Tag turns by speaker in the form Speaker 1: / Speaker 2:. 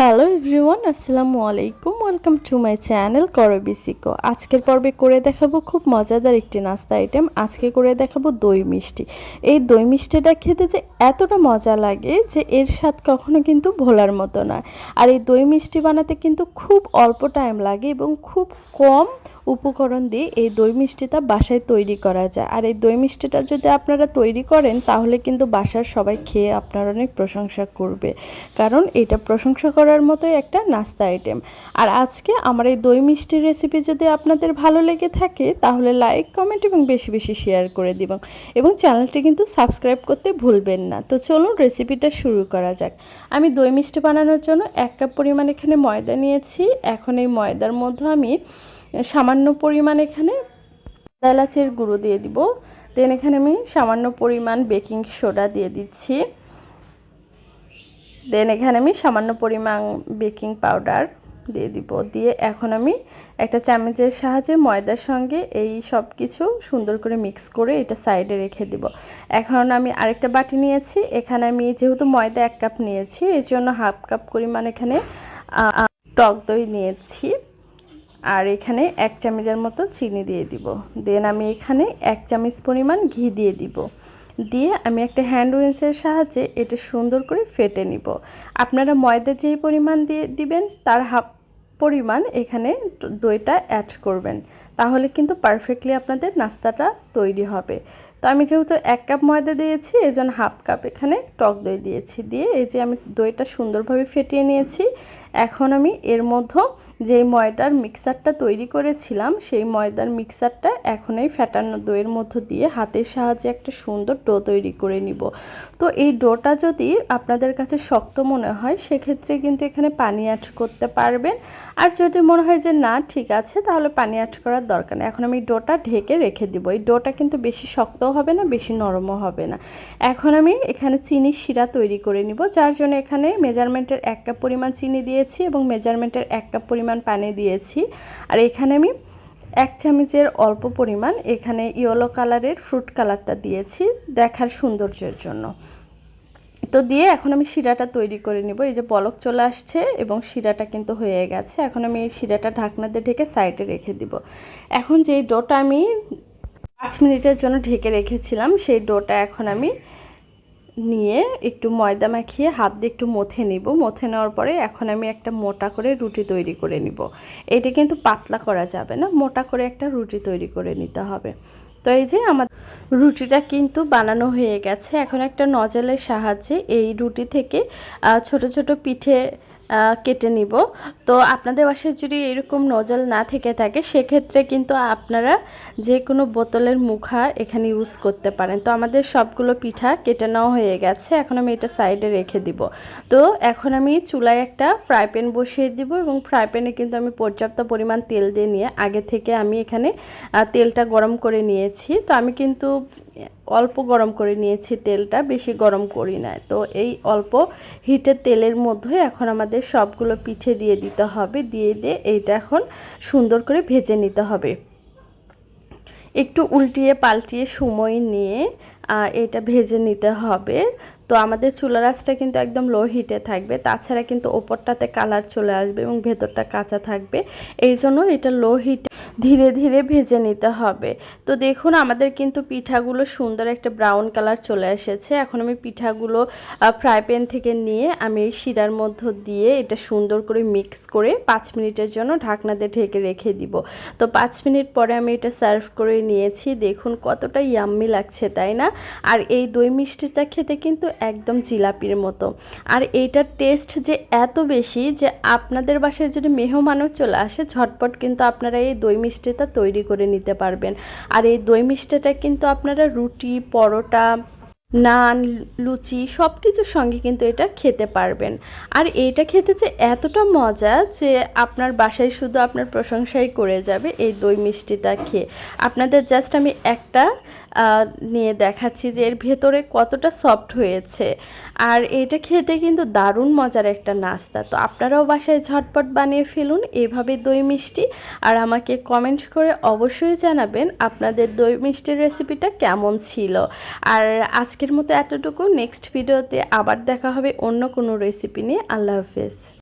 Speaker 1: Hello everyone আসসালামু আলাইকুম welcome to my channel করবিসিকো আজকের পর্বে করে দেখাবো খুব মজাদার একটি নাস্তা আইটেম আজকে করে দেখাবো দই মিষ্টি। এই দই মিষ্টিটা খেতে যে এতটা মজা লাগে যে এর স্বাদ কখনো কিন্তু ভোলার মতো নয়। আর এই দই মিষ্টি বানাতে কিন্তু খুব অল্প টাইম লাগে এবং খুব কম উপকরণ দিয়ে এই দই মিষ্টিটা বাসায় তৈরি করা যায়। আর এই দই মিষ্টিটা যদি আপনারা তৈরি করেন, তাহলে কিন্তু বাসার সবাই খেয়ে আপনার অনেক প্রশংসা করবে। কারণ এটা প্রশংসা করার মতোই একটা নাস্তা আইটেম আর আজকে আমার এই দই মিষ্টির রেসিপি যদি আপনাদের ভালো লেগে থাকে, তাহলে লাইক কমেন্ট এবং বেশি বেশি শেয়ার করে দিবেন। এবং চ্যানেলটি কিন্তু সাবস্ক্রাইব করতে ভুলবেন না। তো চলুন রেসিপিটা শুরু করা যাক। আমি দই মিষ্টি বানানোর জন্য এক কাপ পরিমাণ এখানে ময়দা নিয়েছি। এখন এই ময়দার মধ্যে আমি সামান্য পরিমাণ এখানে এলাচের গুঁড়ো দিয়ে দিব। দেন এখানে আমি সামান্য পরিমাণ বেকিং সোডা দিয়ে দিচ্ছি। দেন এখানে আমি সামান্য পরিমাণ বেকিং পাউডার দিয়ে দিব। দিয়ে এখন আমি একটা চামচের সাহায্যে ময়দার সঙ্গে এই সব কিছু সুন্দর করে মিক্স করে এটা সাইডে রেখে দিব। এখন আমি আরেকটা বাটি নিয়েছি। এখানে আমি যেহেতু ময়দা এক কাপ নিয়েছি এই জন্য হাফ কাপ পরিমাণ এখানে টক দই নিয়েছি। আর এখানে এক চামচের মতো চিনি দিয়ে দিব। দেন আমি এখানে এক চামচ পরিমাণ ঘি দিয়ে দিব। দিয়ে আমি একটা হ্যান্ড উইন্সের সাহায্যে এটা সুন্দর করে ফেটে নিব। আপনারা ময়দা যেই পরিমাণ দিয়ে দিবেন, তার হাফ পরিমাণ এখানে দইটা অ্যাড করবেন। তাহলে কিন্তু পারফেক্টলি আপনাদের নাস্তাটা তৈরি হবে। তো আমি যেহেতু এক কাপ ময়দা দিয়েছি এই জন্য হাফ কাপ এখানে টক দই দিয়েছি। দিয়ে এই যে আমি দইটা সুন্দরভাবে ফেটিয়ে নিয়েছি। এখন আমি এর মধ্যে যেই ময়দার মিক্সারটা তৈরি করেছিলাম, সেই ময়দার মিক্সারটা এখন এই ফ্যাটানো দইয়ের মধ্য দিয়ে হাতের সাহায্যে একটা সুন্দর ডো তৈরি করে নিব। তো এই ডোটা যদি আপনাদের কাছে শক্ত মনে হয়, সেক্ষেত্রে কিন্তু এখানে পানি অ্যাড করতে পারবেন। আর যদি মনে হয় যে না, ঠিক আছে, তাহলে পানি অ্যাড করার দরকার নেই। এখন আমি ডোটা ঢেকে রেখে দিব। এই ডোটা কিন্তু বেশি শক্তও হবে না, বেশি নরমও হবে না। এখন আমি এখানে চিনি শিরা তৈরি করে নিব, যার জন্য এখানে মেজারমেন্টের এক কাপ পরিমাণ চিনি দিয়েছি এবং মেজারমেন্টের এক কাপ পরিমাণ পানি দিয়েছি। আর এখানে আমি এক চামচের অল্প পরিমাণ এখানে ইয়েলো কালারের ফ্রুট কালারটা দিয়েছি দেখার সৌন্দর্যের জন্য। তো দিয়ে এখন আমি শিরাটা তৈরি করে নিব, এই যে পলক চলে আসছে এবং শিরাটা কিন্তু হয়ে গেছে। এখন আমি এই শিরাটা ঢাকনাতে ঢেকে সাইডে রেখে দিব। এখন যে ডোটা আমি পাঁচ মিনিটের জন্য ঢেকে রেখেছিলাম। সেই ডোটা এখন আমি নিয়ে একটু ময়দা মাখিয়ে হাত দিয়ে একটু মথে নিব। মথে নেওয়ার পরে এখন আমি একটা মোটা করে রুটি তৈরি করে নিব। এটা কিন্তু পাতলা করা যাবে না, মোটা করে একটা রুটি তৈরি করে নিতে হবে। তো এই যে আমার রুটিটা কিন্তু বানানো হয়ে গেছে। এখন একটা নজলের সাহায্যে এই রুটি থেকে ছোট ছোট পিঠে কেটে নিব। তো আপনাদের বাসায় যদি এরকম নজল না থেকে থাকে, সেক্ষেত্রে কিন্তু আপনারা যে কোনো বোতলের মুখা এখানে ইউজ করতে পারেন। তো আমাদের সবগুলো পিঠা কেটে নেওয়া হয়ে গেছে। এখন আমি এটা সাইডে রেখে দিব। তো এখন আমি চুলায় একটা ফ্রাই প্যান বসিয়ে দিব এবং ফ্রাই প্যানে কিন্তু আমি পর্যাপ্ত পরিমাণ তেল দিয়ে নিয়ে আগে থেকে আমি এখানে তেলটা গরম করে নিয়েছি। তো আমি কিন্তু অল্প গরম করে নিয়েছি তেলটা, বেশি গরম করি না। তো এই অল্প হিটের তেলের মধ্যে এখন আমাদের সবগুলো পিঠে দিয়ে দিতে হবে, দিয়ে দিয়ে এইটা এখন সুন্দর করে ভেজে নিতে হবে। একটু উল্টিয়ে পাল্টিয়ে সময় নিয়ে এটা ভেজে নিতে হবে। তো আমাদের চুলা রাসটা কিন্তু একদম লো হিটে থাকবে। তাছাড়া কিন্তু ওপরটাতে কালার চলে আসবে এবং ভেতরটা কাঁচা থাকবে। এই জন্য এটা লো হিটে ধীরে ধীরে ভেজে নিতে হবে। তো দেখুন, আমাদের কিন্তু পিঠাগুলো সুন্দর একটা ব্রাউন কালার চলে এসেছে। এখন আমি পিঠাগুলো ফ্রাই প্যান থেকে নিয়ে আমি এই শিরার মধ্য দিয়ে এটা সুন্দর করে মিক্স করে পাঁচ মিনিটের জন্য ঢাকনাতে ঢেকে রেখে দিব। তো পাঁচ মিনিট পরে আমি এটা সার্ভ করে নিয়েছি। দেখুন কতটা ইয়াম্মি লাগছে, তাই না? আর এই দই মিষ্টিটা খেতে কিন্তু একদম জিলাপির মতো। আর এইটার টেস্ট যে এত বেশি যে আপনাদের বাসায় যদি মেহমানও চলে আসে, ঝটপট কিন্তু আপনারা এই দই মিষ্টিটা তৈরি করে নিতে পারবেন। আর এই দই মিষ্টিটা কিন্তু আপনারা রুটি, পরোটা, নান, লুচি সব কিছুর সঙ্গে কিন্তু এটা খেতে পারবেন। আর এইটা খেতে যে এতটা মজা যে আপনার বাসায় শুধু আপনার প্রশংসাই করে যাবে এই দই মিষ্টিটা খেয়ে। আপনাদের জাস্ট আমি একটা নিয়ে দেখাচ্ছি যে এর ভেতরে কতটা সফট হয়েছে। আর এটা খেতে কিন্তু দারুণ মজার একটা নাস্তা। তো আপনারাও বাসায় ঝটপট বানিয়ে ফেলুন, এভাবে দই মিষ্টি। আর আমাকে কমেন্ট করে অবশ্যই জানাবেন আপনাদের দই মিষ্টির রেসিপিটা কেমন ছিল। আর আজকের মতো এতটুকু। নেক্সট ভিডিওতে আবার দেখা হবে অন্য কোনো রেসিপি নিয়ে। আল্লাহ হাফেজ।